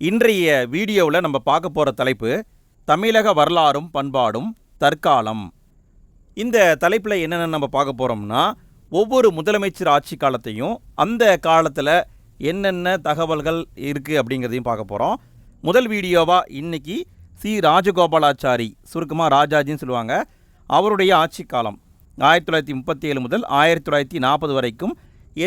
இன்றைய வீடியோவில் நம்ம பார்க்க போகிற தலைப்பு தமிழக வரலாறும் பண்பாடும் தற்காலம். இந்த தலைப்பில் என்னென்ன நம்ம பார்க்க போகிறோம்னா ஒவ்வொரு முதலமைச்சர் ஆட்சி காலத்தையும் அந்த காலத்தில் என்னென்ன தகவல்கள் இருக்குது அப்படிங்கிறதையும் பார்க்க போகிறோம் முதல் வீடியோவாக இன்னைக்கு சி. ராஜகோபாலாச்சாரி சுருக்கமாக ராஜாஜின்னு சொல்லுவாங்க. அவருடைய ஆட்சி காலம் ஆயிரத்தி தொள்ளாயிரத்தி முப்பத்தி ஏழு முதல் ஆயிரத்தி தொள்ளாயிரத்தி நாற்பது வரைக்கும்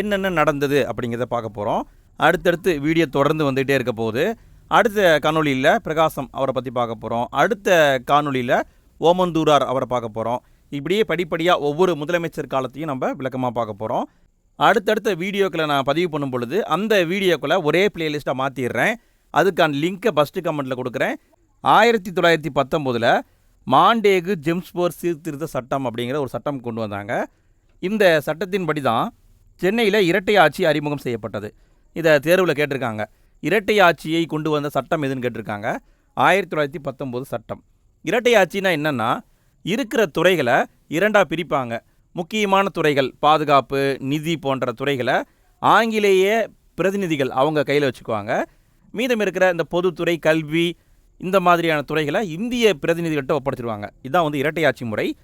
என்னென்ன நடந்தது அப்படிங்கிறத பார்க்க போகிறோம் அடுத்தடுத்து வீடியோ தொடர்ந்து வந்துகிட்டே இருக்க போகுது. அடுத்த காணொலியில் பிரகாசம் அவரை பற்றி பார்க்க போகிறோம் அடுத்த காணொலியில் ஓமந்தூரார் அவரை பார்க்க போகிறோம் இப்படியே படிப்படியாக ஒவ்வொரு முதலமைச்சர் காலத்தையும் நம்ம விளக்கமாக பார்க்க போகிறோம் அடுத்தடுத்த வீடியோக்களை நான் பதிவு பண்ணும் பொழுது அந்த வீடியோக்களை ஒரே பிளேலிஸ்ட்டாக மாற்றிடுறேன் அதுக்கான லிங்க்கை ஃபஸ்ட்டு கமெண்ட்டில் கொடுக்குறேன். ஆயிரத்தி தொள்ளாயிரத்தி பத்தொம்போதில் மாண்டேகு ஜெம்ஸ்போர் சீர்திருத்த சட்டம் அப்படிங்கிற ஒரு சட்டம் கொண்டு வந்தாங்க. இந்த சட்டத்தின்படி தான் சென்னையில் இரட்டை ஆட்சி அறிமுகம் செய்யப்பட்டது. இதை தேர்வில் கேட்டிருக்காங்க. இரட்டை ஆட்சியை கொண்டு வந்த சட்டம் எதுன்னு கேட்டிருக்காங்க. ஆயிரத்தி தொள்ளாயிரத்தி பத்தொம்போது சட்டம். இரட்டை ஆட்சினா என்னென்னா இருக்கிற துறைகளை இரண்டாக பிரிப்பாங்க. முக்கியமான துறைகள் பாதுகாப்பு நிதி போன்ற துறைகளை ஆங்கிலேய பிரதிநிதிகள் அவங்க கையில் வச்சுக்குவாங்க. மீதம் இருக்கிற இந்த பொதுத்துறை கல்வி இந்த மாதிரியான துறைகளை இந்திய பிரதிநிதிகள்கிட்ட ஒப்படைச்சிருவாங்க. இதான் வந்து இரட்டை ஆட்சி முறை.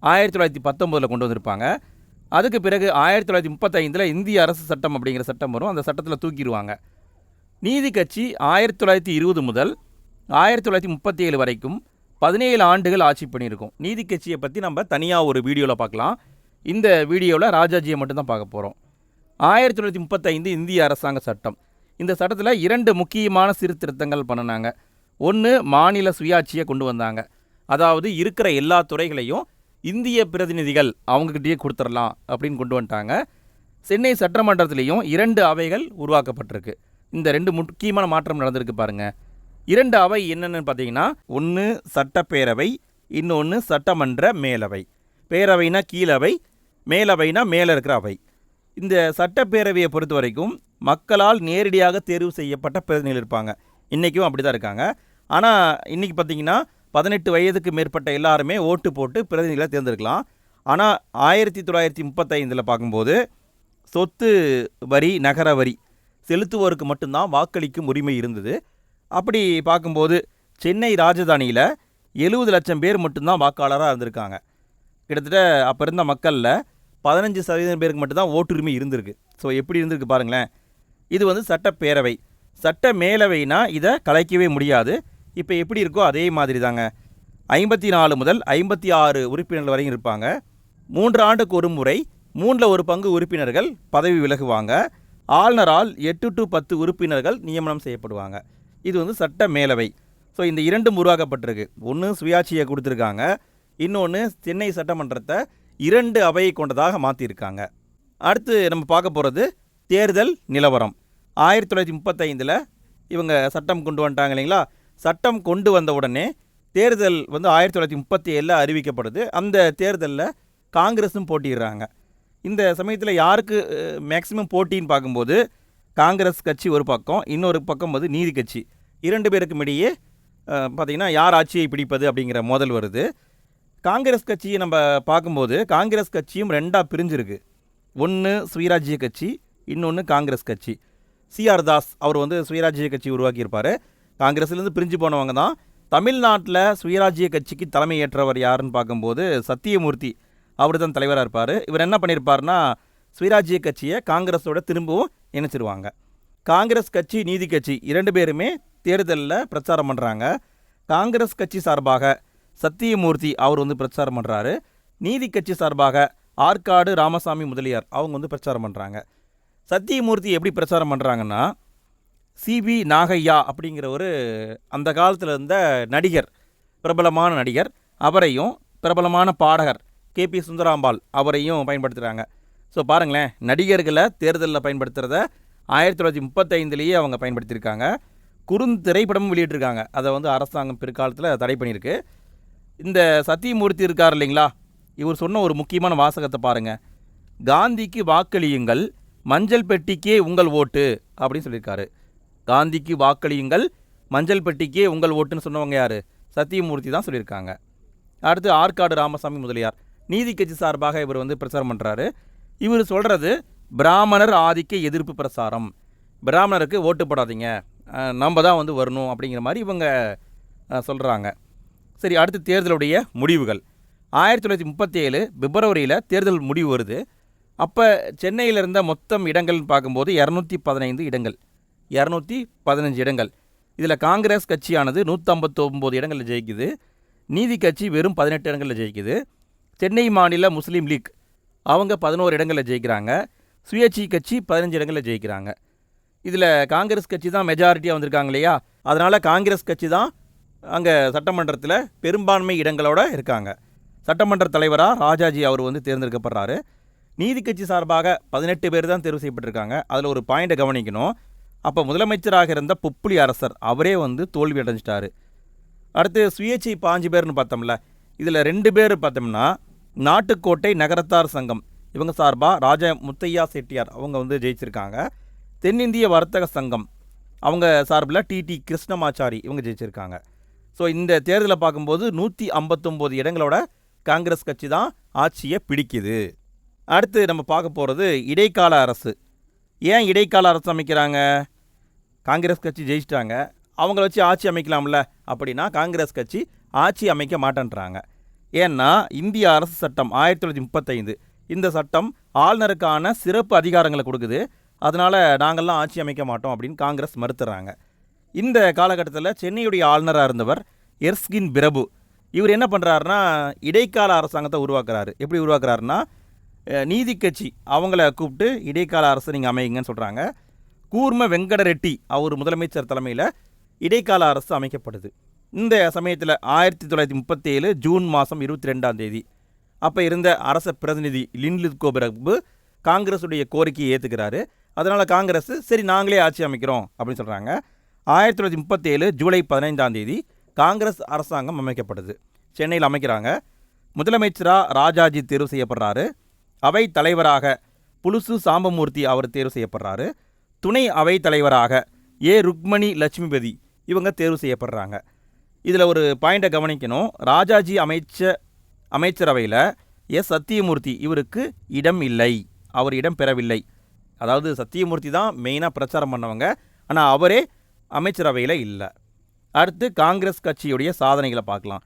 ஆயிரத்தி தொள்ளாயிரத்தி பத்தொம்போதில் கொண்டு வந்திருப்பாங்க. அதுக்கு பிறகு ஆயிரத்தி தொள்ளாயிரத்தி முப்பத்தைந்தில் இந்திய அரசு சட்டம் அப்படிங்கிற சட்டம் வரும். அந்த சட்டத்தில் தூக்கிடுவாங்க. நீதி கட்சி ஆயிரத்தி தொள்ளாயிரத்தி இருபது முதல் ஆயிரத்தி தொள்ளாயிரத்தி முப்பத்தி ஏழு வரைக்கும் பதினேழு ஆண்டுகள் ஆட்சி பண்ணியிருக்கோம். நீதி கட்சியை பற்றி நம்ம தனியாக ஒரு வீடியோவில் பார்க்கலாம். இந்த வீடியோவில் ராஜாஜியை மட்டும்தான் பார்க்க போகிறோம் ஆயிரத்தி தொள்ளாயிரத்தி முப்பத்தைந்து இந்திய அரசாங்க சட்டம். இந்த சட்டத்தில் இரண்டு முக்கியமான சீர்திருத்தங்கள் பண்ணினாங்க. ஒன்று மாநில சுயாட்சியை கொண்டு வந்தாங்க. அதாவது இருக்கிற எல்லா துறைகளையும் இந்திய பிரதிநிதிகள் அவங்கக்கிட்டேயே கொடுத்துடலாம் அப்படின்னு கொண்டு வந்துட்டாங்க. சென்னை சட்டமன்றத்திலையும் இரண்டு அவைகள் உருவாக்கப்பட்டிருக்கு. இந்த ரெண்டு முக்கியமான மாற்றம் நடந்திருக்கு பாருங்கள் இரண்டு அவை என்னென்னு பார்த்தீங்கன்னா ஒன்று சட்டப்பேரவை இன்னொன்று சட்டமன்ற மேலவை. பேரவைனா கீழவை மேலவைனா மேலே இருக்கிற அவை. இந்த சட்டப்பேரவையை பொறுத்த வரைக்கும் மக்களால் நேரடியாக தேர்வு செய்யப்பட்ட பிரதிநிதிகள் இருப்பாங்க. இன்றைக்கும் அப்படி தான் இருக்காங்க. ஆனால் இன்றைக்கி பார்த்தீங்கன்னா பதினெட்டு வயதுக்கு மேற்பட்ட எல்லாருமே ஓட்டு போட்டு பிரதிநிதிகளை தேர்ந்தெடுக்கலாம். ஆனால் ஆயிரத்தி தொள்ளாயிரத்தி முப்பத்தைந்தில் பார்க்கும்போது சொத்து வரி நகர வரி செலுத்துவோருக்கு மட்டும்தான் வாக்களிக்கும் உரிமை இருந்தது. அப்படி பார்க்கும்போது சென்னை ராஜதானியில் எழுபது லட்சம் பேர் மட்டும்தான் வாக்காளராக இருந்திருக்காங்க. கிட்டத்தட்ட அப்போ இருந்த மக்களில் பதினஞ்சு சதவீதம் பேருக்கு மட்டும்தான் ஓட்டுரிமை இருந்திருக்கு. ஸோ எப்படி இருந்திருக்கு பாருங்களேன். இது வந்து சட்டப்பேரவை. சட்ட மேலவைனா இதை கலைக்கவே முடியாது. இப்போ எப்படி இருக்கோ அதே மாதிரி தாங்க ஐம்பத்தி நாலு முதல் ஐம்பத்தி ஆறு உறுப்பினர்கள் வரையும் இருப்பாங்க. மூன்று ஆண்டுக்கு ஒரு முறை மூன்றில் ஒரு பங்கு உறுப்பினர்கள் பதவி விலகுவாங்க. ஆளுநரால் எட்டு டு பத்து உறுப்பினர்கள் நியமனம் செய்யப்படுவாங்க. இது வந்து சட்ட மேலவை. ஸோ இந்த இரண்டும் உருவாக்கப்பட்டிருக்கு. ஒன்று சுயாட்சியை கொடுத்துருக்காங்க. இன்னொன்று சென்னை சட்டமன்றத்தை இரண்டு அவையை கொண்டதாக மாற்றியிருக்காங்க அடுத்து நம்ம பார்க்க போகிறது தேர்தல் நிலவரம். ஆயிரத்தி தொள்ளாயிரத்தி முப்பத்தைந்தில் இவங்க சட்டம் கொண்டு வந்துட்டாங்க இல்லைங்களா? சட்டம் கொண்டு வந்த உடனே தேர்தல் வந்து ஆயிரத்தி தொள்ளாயிரத்தி முப்பத்தி ஏழில் அறிவிக்கப்படுது. அந்த தேர்தலில் காங்கிரஸும் போட்டிடுறாங்க இந்த சமயத்தில் யாருக்கு மேக்சிமம் போட்டின்னு பார்க்கும்போது காங்கிரஸ் கட்சி ஒரு பக்கம் இன்னொரு பக்கம் வந்து நீதி கட்சி. இரண்டு பேருக்கும் இடையே பார்த்திங்கன்னா யார் ஆட்சியை பிடிப்பது அப்படிங்கிற மோதல் வருது. காங்கிரஸ் கட்சியை நம்ம பார்க்கும்போது காங்கிரஸ் கட்சியும் ரெண்டாக பிரிஞ்சிருக்கு. ஒன்று சுயராஜ்ய கட்சி இன்னொன்று காங்கிரஸ் கட்சி. சிஆர் தாஸ் அவர் வந்து சுயராஜ்ய கட்சி உருவாக்கியிருப்பார். காங்கிரஸ்லேருந்து பிரிஞ்சு போனவங்க தான். தமிழ்நாட்டில் சுயராஜ்ய கட்சிக்கு தலைமை ஏற்றவர் யாருன்னு பார்க்கும்போது சத்தியமூர்த்தி அவர் தான் தலைவராக இருப்பார். இவர் என்ன பண்ணியிருப்பார்னா சுயராஜ்ய கட்சியை காங்கிரஸோட திரும்பவும் இணைச்சிருவாங்க. காங்கிரஸ் கட்சி நீதி கட்சி இரண்டு பேருமே தேர்தலில் பிரச்சாரம் பண்ணுறாங்க காங்கிரஸ் கட்சி சார்பாக சத்தியமூர்த்தி அவர் வந்து பிரச்சாரம் பண்ணுறாரு நீதி கட்சி சார்பாக ஆற்காடு ராமசாமி முதலியார் அவங்க வந்து பிரச்சாரம் பண்ணுறாங்க சத்தியமூர்த்தி எப்படி பிரச்சாரம் பண்ணுறாங்கன்னா சிபி நாகையா அப்படிங்கிற ஒரு அந்த காலத்தில் இருந்த நடிகர் பிரபலமான நடிகர். அவரையும் பிரபலமான பாடகர் கே பி சுந்தராம்பாள் அவரையும் பயன்படுத்துகிறாங்க ஸோ பாருங்களேன் நடிகர்களை தேர்தலில் பயன்படுத்துகிறத ஆயிரத்தி தொள்ளாயிரத்தி முப்பத்தைந்துலேயே அவங்க பயன்படுத்தியிருக்காங்க. குறுந்திரைப்படமும் வெளியிட்டிருக்காங்க. அதை வந்து அரசாங்கம் பிற்காலத்தில் தடை பண்ணியிருக்கு. இந்த சத்தியமூர்த்தி இருக்கார் இல்லைங்களா? இவர் சொன்ன ஒரு முக்கியமான வாசகத்தை பாருங்கள் காந்திக்கு வாக்களியுங்கள் மஞ்சள் பெட்டிக்கே உங்கள் ஓட்டு அப்படின்னு சொல்லியிருக்காரு. காந்திக்கு வாக்களியுங்கள். மஞ்சள் பெட்டிக்கே உங்கள் ஓட்டுன்னு சொன்னவங்க யார்? சத்தியமூர்த்தி தான் சொல்லியிருக்காங்க. அடுத்து ஆற்காடு ராமசாமி முதலியார். நீதி கட்சி சார்பாக இவர் வந்து பிரச்சாரம் பண்ணுறாரு இவர் சொல்கிறது பிராமணர் ஆதிக்க எதிர்ப்பு பிரசாரம். பிராமணருக்கு ஓட்டு போடாதீங்க. நம்ம தான் வந்து வரணும் அப்படிங்கிற மாதிரி இவங்க சொல்கிறாங்க சரி அடுத்து தேர்தலுடைய முடிவுகள். ஆயிரத்தி தொள்ளாயிரத்தி முப்பத்தி ஏழு பிப்ரவரியில் தேர்தல் முடிவு வருது. அப்போ சென்னையில் இருந்த மொத்தம் இடங்கள்னு பார்க்கும்போது இரநூத்தி பதினைந்து இடங்கள். இரநூத்தி பதினஞ்சு இடங்கள். இதில் காங்கிரஸ் கட்சியானது நூற்றம்பத்தொம்போது இடங்களில் ஜெயிக்குது. நீதி கட்சி வெறும் பதினெட்டு இடங்களில் ஜெயிக்குது. சென்னை மாநில முஸ்லீம் லீக். அவங்க பதினோரு இடங்களில் ஜெயிக்கிறாங்க. சுயேட்சை கட்சி பதினஞ்சு இடங்களில் ஜெயிக்கிறாங்க. இதில் காங்கிரஸ் கட்சி தான் மெஜாரிட்டியாக வந்திருக்காங்க இல்லையா? அதனால் காங்கிரஸ் கட்சி தான் அங்கே சட்டமன்றத்தில் பெரும்பான்மை இடங்களோட இருக்காங்க. சட்டமன்ற தலைவராக ராஜாஜி அவர் வந்து தேர்ந்தெடுக்கப்படுறாரு. நீதி கட்சி சார்பாக பதினெட்டு பேர் தான் தேர்வு செய்யப்பட்டிருக்காங்க. அதில் ஒரு பாயிண்ட்டை கவனிக்கணும். அப்போ முதலமைச்சராக இருந்த புப்புளி அரசர் அவரே வந்து தோல்வி அடைஞ்சிட்டாரு. அடுத்து சுயேட்சை பாஞ்சு பேர்னு பார்த்தோம்ல இதில் ரெண்டு பேர் பார்த்தோம்னா நாட்டுக்கோட்டை நகரத்தார் சங்கம் இவங்க சார்பாக ராஜா முத்தையா செட்டியார் அவங்க வந்து ஜெயிச்சிருக்காங்க. தென்னிந்திய வர்த்தக சங்கம் அவங்க சார்பில் டிடி கிருஷ்ணமாச்சாரி இவங்க ஜெயிச்சிருக்காங்க. ஸோ இந்த தேர்தலை பார்க்கும்போது நூற்றி ஐம்பத்தொம்போது இடங்களோட காங்கிரஸ் கட்சி தான் ஆட்சியை பிடிக்குது. அடுத்து நம்ம பார்க்க போகிறது இடைக்கால அரசு. ஏன் இடைக்கால அரசு அமைக்கிறாங்க? காங்கிரஸ் கட்சி ஜெயிச்சிட்டாங்க அவங்கள வச்சு ஆட்சி அமைக்கலாம்ல அப்படின்னா காங்கிரஸ் கட்சி ஆட்சி அமைக்க மாட்டேன்றாங்க. ஏன்னா இந்திய அரசு சட்டம் ஆயிரத்தி தொள்ளாயிரத்தி முப்பத்தைந்து இந்த சட்டம் ஆளுநருக்கான சிறப்பு அதிகாரங்களை கொடுக்குது. அதனால் நாங்கள்லாம் ஆட்சி அமைக்க மாட்டோம் அப்படின்னு காங்கிரஸ் மறுத்துறாங்க. இந்த காலகட்டத்தில் சென்னையுடைய ஆளுநராக இருந்தவர் எர்ஸ்கின் பிரபு. இவர் என்ன பண்ணுறாருனா இடைக்கால அரசாங்கத்தை உருவாக்குறாரு. எப்படி உருவாக்குறாருன்னா நீதி கட்சி அவங்கள கூப்பிட்டு இடைக்கால அரசு நீங்கள் அமைங்கன்னு சொல்கிறாங்க கூர்ம வெங்கட ரெட்டி அவர் முதலமைச்சர் தலைமையில் இடைக்கால அரசு அமைக்கப்படுது. இந்த சமயத்தில் ஆயிரத்தி தொள்ளாயிரத்தி முப்பத்தி ஏழு ஜூன் மாதம் இருபத்தி ரெண்டாம் தேதி அப்போ இருந்த அரச பிரதிநிதி லின்லித்கோ பிரபு காங்கிரஸுடைய கோரிக்கையை ஏற்றுக்கிறாரு அதனால் காங்கிரஸ் சரி நாங்களே ஆட்சி அமைக்கிறோம் அப்படின்னு சொல்கிறாங்க ஆயிரத்தி தொள்ளாயிரத்தி முப்பத்தேழு ஜூலை பதினைந்தாம் தேதி காங்கிரஸ் அரசாங்கம் அமைக்கப்படுது சென்னையில் அமைக்கிறாங்க. முதலமைச்சராக ராஜாஜி தேர்வு செய்யப்படுறாரு. அவை தலைவராக புலுசு சாம்பமூர்த்தி அவர் தேர்வு செய்யப்படுறாரு. துணை அவை தலைவராக ஏ ருக்மணி லட்சுமிபதி இவங்க தேர்வு செய்யப்படுறாங்க. இதில் ஒரு பாயிண்ட்டை கவனிக்கணும். ராஜாஜி அமைச்ச அமைச்சரவையில் எஸ் சத்தியமூர்த்தி இவருக்கு இடம் இல்லை. அவர் இடம் பெறவில்லை. அதாவது சத்தியமூர்த்தி தான் மெயினாக பிரச்சாரம் பண்ணவங்க. ஆனால் அவரே அமைச்சரவையில் இல்லை. அடுத்து காங்கிரஸ் கட்சியுடைய சாதனைகளை பார்க்கலாம்.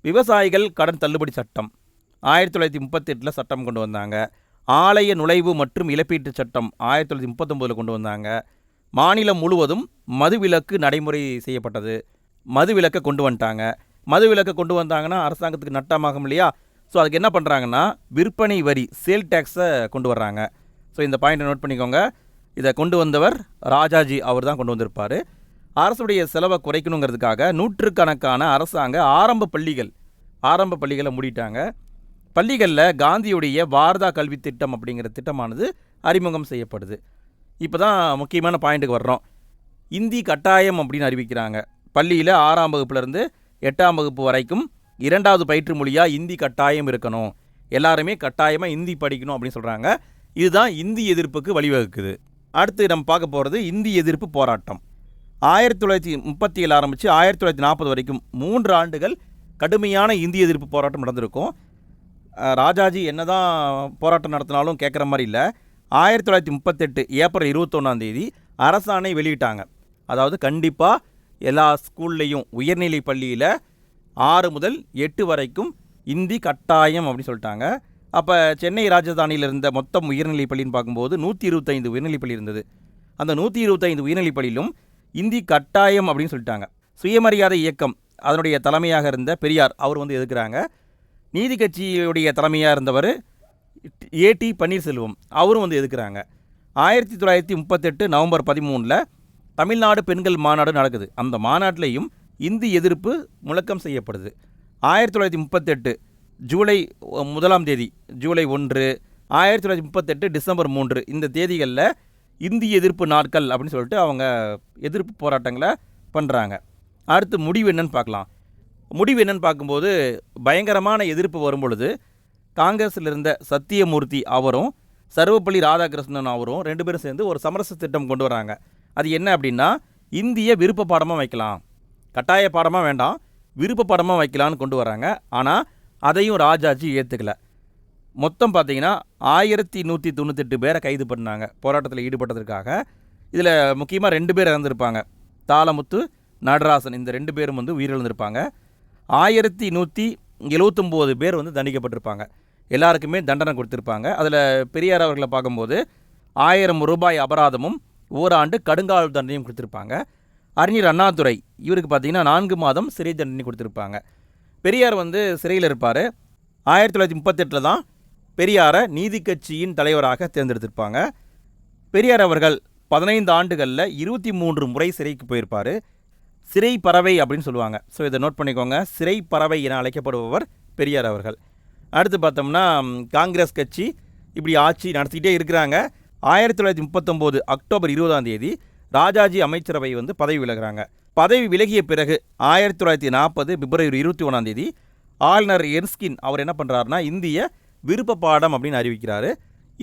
விவசாயிகள் கடன் தள்ளுபடி சட்டம். ஆயிரத்தி தொள்ளாயிரத்தி முப்பத்தெட்டில் சட்டம் கொண்டு வந்தாங்க. ஆலய நுழைவு மற்றும் இழப்பீட்டுச் சட்டம் ஆயிரத்தி தொள்ளாயிரத்தி முப்பத்தொம்போதில் கொண்டு வந்தாங்க. மாநிலம் முழுவதும் மதுவிலக்கு நடைமுறை செய்யப்பட்டது. மதுவிலக்கை கொண்டு வந்துட்டாங்க. மதுவிலக்கை கொண்டு வந்தாங்கன்னா அரசாங்கத்துக்கு நட்டமாகும் இல்லையா? ஸோ அதுக்கு என்ன பண்ணுறாங்கன்னா விற்பனை வரி சேல் டேக்ஸை கொண்டு வர்றாங்க. ஸோ இந்த பாயிண்ட்டை நோட் பண்ணிக்கோங்க. இதை கொண்டு வந்தவர் ராஜாஜி அவர் தான் கொண்டு வந்திருப்பார். அரசுடைய செலவை குறைக்கணுங்கிறதுக்காக நூற்றுக்கணக்கான அரசாங்க ஆரம்ப பள்ளிகள் ஆரம்ப பள்ளிகளை மூடிட்டாங்க. பள்ளிகளில் காந்தியுடைய பாரதா கல்வி திட்டம் அப்படிங்கிற திட்டமானது அறிமுகம் செய்யப்படுது. இப்போ தான் முக்கியமான பாயிண்ட்டுக்கு வர்றோம். இந்தி கட்டாயம் அப்படின்னு அறிவிக்கிறாங்க. பள்ளியில் ஆறாம் வகுப்புலேருந்து எட்டாம் வகுப்பு வரைக்கும் இரண்டாவது பயிற்று மொழியாக இந்தி கட்டாயம் இருக்கணும். எல்லாருமே கட்டாயமாக இந்தி படிக்கணும் அப்படின்னு சொல்கிறாங்க இதுதான் இந்தி எதிர்ப்புக்கு வழிவகுக்குது. அடுத்து நம்ம பார்க்க போகிறது இந்தி எதிர்ப்பு போராட்டம். ஆயிரத்தி தொள்ளாயிரத்தி முப்பத்தி ஏழு ஆரம்பித்து ஆயிரத்தி தொள்ளாயிரத்தி நாற்பது வரைக்கும் மூன்று ஆண்டுகள் கடுமையான இந்தி எதிர்ப்பு போராட்டம் நடந்திருக்கும். ராஜாஜி ராஜாஜி என்னதான் போராட்டம் நடத்தினாலும் கேட்குற மாதிரி இல்லை. ஆயிரத்தி தொள்ளாயிரத்தி முப்பத்தெட்டு ஏப்ரல் இருபத்தொன்னாம் தேதி அரசாணை வெளியிட்டாங்க. அதாவது கண்டிப்பாக எல்லா ஸ்கூல்லையும் உயர்நிலை பள்ளியில் ஆறு முதல் எட்டு வரைக்கும் இந்தி கட்டாயம் அப்படின்னு சொல்லிட்டாங்க. அப்போ சென்னை ராஜதானியில் இருந்த மொத்தம் உயர்நிலைப் பள்ளின்னு பார்க்கும்போது நூற்றி இருபத்தைந்து உயர்நிலை பள்ளி இருந்தது. அந்த நூற்றி இருபத்தைந்து உயர்நிலைப் பள்ளியிலும் இந்தி கட்டாயம் அப்படின்னு சொல்லிட்டாங்க. சுயமரியாதை இயக்கம் அதனுடைய தலைமையாக இருந்த பெரியார் அவர் வந்து எதுக்குறாங்க? நீதி கட்சியுடைய தலைமையாக இருந்தவர் ஏடி பன்னீர்செல்வம். அவரும் வந்து எதுக்குறாங்க? ஆயிரத்தி தொள்ளாயிரத்தி முப்பத்தெட்டு நவம்பர் பதிமூணில் தமிழ்நாடு பெண்கள் மாநாடு நடக்குது. அந்த மாநாட்டிலையும் இந்தி எதிர்ப்பு முழக்கம் செய்யப்படுது. ஆயிரத்தி தொள்ளாயிரத்தி முப்பத்தெட்டு ஜூலை முதலாம் தேதி ஜூலை ஒன்று ஆயிரத்தி தொள்ளாயிரத்தி முப்பத்தெட்டு டிசம்பர் மூன்று இந்த தேதிகளில் இந்தி எதிர்ப்பு நாட்கள் அப்படின்னு சொல்லிட்டு அவங்க எதிர்ப்பு போராட்டங்களை பண்ணுறாங்க அடுத்து முடிவு என்னன்னு பார்க்கலாம். முடிவு என்னன்னு பார்க்கும்போது பயங்கரமான எதிர்ப்பு வரும் பொழுது காங்கிரஸில் இருந்த சத்தியமூர்த்தி அவரும் சர்வப்பள்ளி ராதாகிருஷ்ணன் அவரும் ரெண்டு பேரும் சேர்ந்து ஒரு சமரச திட்டம் கொண்டு வராங்க. அது என்ன அப்படின்னா இந்திய விருப்ப பாடமாக வைக்கலாம். கட்டாய பாடமாக வேண்டாம். விருப்ப பாடமாக வைக்கலான்னு கொண்டு வராங்க. ஆனால் அதையும் ராஜாஜி ஏற்றுக்கல மொத்தம் பார்த்தீங்கன்னா ஆயிரத்தி நூற்றி தொண்ணூத்தெட்டு பேரை கைது பண்ணாங்க. போராட்டத்தில் ஈடுபட்டதற்காக. இதில் முக்கியமாக ரெண்டு பேர் இறந்துருப்பாங்க. தாளமுத்து நடராசன் இந்த ரெண்டு பேரும் வந்து உயிரிழந்திருப்பாங்க. ஆயிரத்தி நூற்றி எழுவத்தொம்போது பேர் வந்து தண்டிக்கப்பட்டிருப்பாங்க. எல்லாருக்குமே தண்டனை கொடுத்துருப்பாங்க. அதில் பெரியார் அவர்களை பார்க்கும்போது ஆயிரம் ரூபாய் அபராதமும் ஓராண்டு கடுங்கால் தண்டனையும் கொடுத்துருப்பாங்க. அறிஞர் அண்ணாதுரை இவருக்கு பார்த்தீங்கன்னா நான்கு மாதம் சிறை தண்டனை கொடுத்துருப்பாங்க. பெரியார் வந்து சிறையில் இருப்பார். ஆயிரத்தி தொள்ளாயிரத்தி முப்பத்தெட்டில் தான் பெரியாரை நீதி கட்சியின் தலைவராக தேர்ந்தெடுத்திருப்பாங்க. பெரியார் அவர்கள் பதினைந்து ஆண்டுகளில் இருபத்தி மூன்று முறை சிறைக்கு போயிருப்பார். சிறை பறவை அப்படின்னு சொல்லுவாங்க. ஸோ இதை நோட் பண்ணிக்கோங்க. சிறை பறவை என அழைக்கப்படுபவர் பெரியார் அவர்கள். அடுத்து பார்த்தோம்னா காங்கிரஸ் கட்சி இப்படி ஆட்சி நடத்திக்கிட்டே இருக்கிறாங்க. ஆயிரத்தி தொள்ளாயிரத்தி முப்பத்தொம்போது அக்டோபர் இருபதாம் தேதி ராஜாஜி அமைச்சரவை வந்து பதவி விலகுறாங்க. பதவி விலகிய பிறகு ஆயிரத்தி தொள்ளாயிரத்தி நாற்பது பிப்ரவரி இருபத்தி ஒன்றாம் தேதி ஆளுநர் எர்ஸ்கின் அவர் என்ன பண்ணுறாருனா இந்திய விருப்ப பாடம் அப்படின்னு அறிவிக்கிறாரு.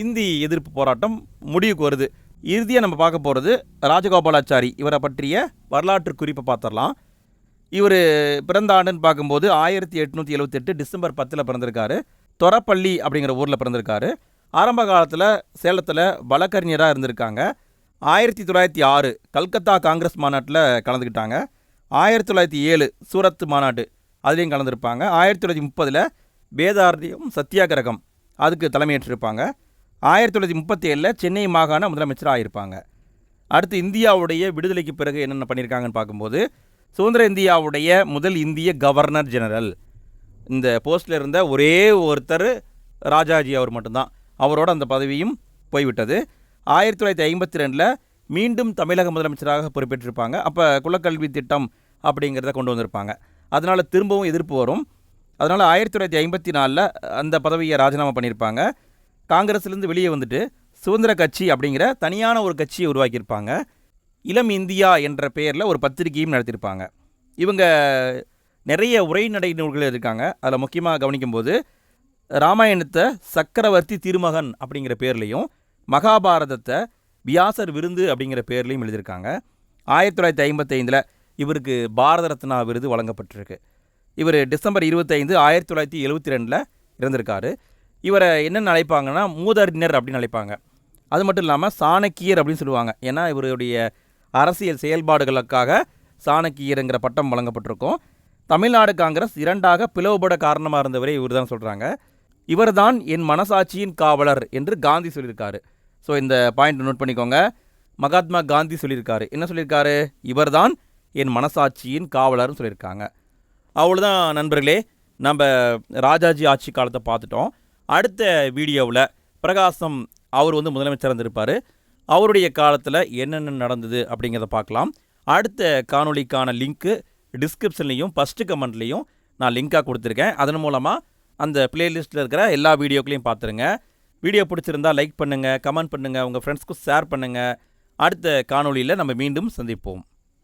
இந்தி எதிர்ப்பு போராட்டம் முடிவுக்கு வருது. இறுதியாக நம்ம பார்க்க போகிறது ராஜகோபாலாச்சாரி. இவரை பற்றிய வரலாற்று குறிப்பை பார்த்துடலாம். இவர் பிறந்த ஆண்டுன்னு பார்க்கும்போது ஆயிரத்தி எட்நூற்றி எழுவத்தெட்டு டிசம்பர் பத்தில் பிறந்திருக்காரு. தொரப்பள்ளி அப்படிங்கிற ஊரில் பிறந்திருக்காரு. ஆரம்ப காலத்தில் சேலத்தில் வழக்கறிஞராக இருந்திருக்காங்க. ஆயிரத்தி தொள்ளாயிரத்தி ஆறு கல்கத்தா காங்கிரஸ் மாநாட்டில் கலந்துக்கிட்டாங்க ஆயிரத்தி தொள்ளாயிரத்தி ஏழு சூரத் மாநாட்டு அதுலேயும் கலந்துருப்பாங்க. ஆயிரத்தி தொள்ளாயிரத்தி முப்பதில் வேதாரண்யம் சத்தியாகிரகம் அதுக்கு தலைமையேற்றிருப்பாங்க. ஆயிரத்தி தொள்ளாயிரத்தி முப்பத்தி ஏழில் சென்னை மாகாண முதலமைச்சராக ஆயிருப்பாங்க அடுத்து இந்தியாவுடைய விடுதலைக்கு பிறகு என்னென்ன பண்ணியிருக்காங்கன்னு பார்க்கும்போது சுதந்திர இந்தியாவுடைய முதல் இந்திய கவர்னர் ஜெனரல். இந்த போஸ்ட்டில் இருந்த ஒரே ஒருத்தர் ராஜாஜி அவர் மட்டும்தான். அவரோட அந்த பதவியும் போய்விட்டது. ஆயிரத்தி தொள்ளாயிரத்தி ஐம்பத்தி ரெண்டில் மீண்டும் தமிழக முதலமைச்சராக பொறுப்பேற்றிருப்பாங்க. அப்போ குலக்கல்வி திட்டம் அப்படிங்கிறத கொண்டு வந்திருப்பாங்க. அதனால் திரும்பவும் எதிர்ப்பு வரும். அதனால் ஆயிரத்தி தொள்ளாயிரத்தி ஐம்பத்தி நாலில் அந்த பதவியை ராஜினாமா பண்ணியிருப்பாங்க காங்கிரஸ்லேருந்து வெளியே வந்துட்டு சுதந்திர கட்சி அப்படிங்கிற தனியான ஒரு கட்சியை உருவாக்கியிருப்பாங்க. இளம் இந்தியா என்ற பெயரில் ஒரு பத்திரிகையும் நடத்தியிருப்பாங்க. இவங்க நிறைய உரைநடை நூல்கள் இருக்காங்க. அதில் முக்கியமாக கவனிக்கும்போது ராமாயணத்தை சக்கரவர்த்தி திருமகன் அப்படிங்கிற பேர்லேயும் மகாபாரதத்தை வியாசர் விருந்து அப்படிங்கிற பேர்லையும் எழுதியிருக்காங்க. ஆயிரத்தி தொள்ளாயிரத்தி ஐம்பத்தைந்தில் இவருக்கு பாரத ரத்னா விருது வழங்கப்பட்டிருக்கு. இவர் டிசம்பர் இருபத்தைந்து ஆயிரத்தி தொள்ளாயிரத்தி எழுபத்தி ரெண்டில் இறந்திருக்காரு. இவரை என்னென்னு அழைப்பாங்கன்னா மூதறிஞர் அப்படின்னு அழைப்பாங்க. அது மட்டும் இல்லாமல் சாணக்கியர் அப்படின்னு சொல்லுவாங்க. ஏன்னா இவருடைய அரசியல் செயல்பாடுகளுக்காக சாணக்கியருங்கிற பட்டம் வழங்கப்பட்டிருக்கும். தமிழ்நாடு காங்கிரஸ் இரண்டாக பிளவுபட காரணமாக இருந்தவரே இவர் தான் சொல்கிறாங்க இவர்தான் என் மனசாட்சியின் காவலர் என்று காந்தி சொல்லியிருக்காரு. ஸோ இந்த பாயிண்ட் நோட் பண்ணிக்கோங்க. மகாத்மா காந்தி சொல்லியிருக்காரு. என்ன சொல்லியிருக்காரு? இவர்தான் என் மனசாட்சியின் காவலர்னு சொல்லியிருக்காங்க. அவ்வளோதான் நண்பர்களே. நம்ம ராஜாஜி ஆட்சி காலத்தை பார்த்துட்டோம். அடுத்த வீடியோவில் பிரகாசம் அவர் வந்து முதலமைச்சர் இருந்திருப்பார். அவருடைய காலத்தில் என்னென்ன நடந்தது அப்படிங்கிறத பார்க்கலாம். அடுத்த காணொலிக்கான லிங்க்கு டிஸ்கிரிப்ஷன்லேயும் ஃபஸ்ட்டு கமெண்ட்லேயும் நான் லிங்காக கொடுத்துருக்கேன். அதன் மூலமாக அந்த பிளேலிஸ்ட்டில் இருக்கிற எல்லா வீடியோக்களையும் பார்த்துருங்க. வீடியோ பிடிச்சிருந்தா லைக் பண்ணுங்கள் கமெண்ட் பண்ணுங்கள் உங்கள் ஃப்ரெண்ட்ஸ்க்கும் ஷேர் பண்ணுங்கள் அடுத்த காணொலியில் நம்ம மீண்டும் சந்திப்போம்.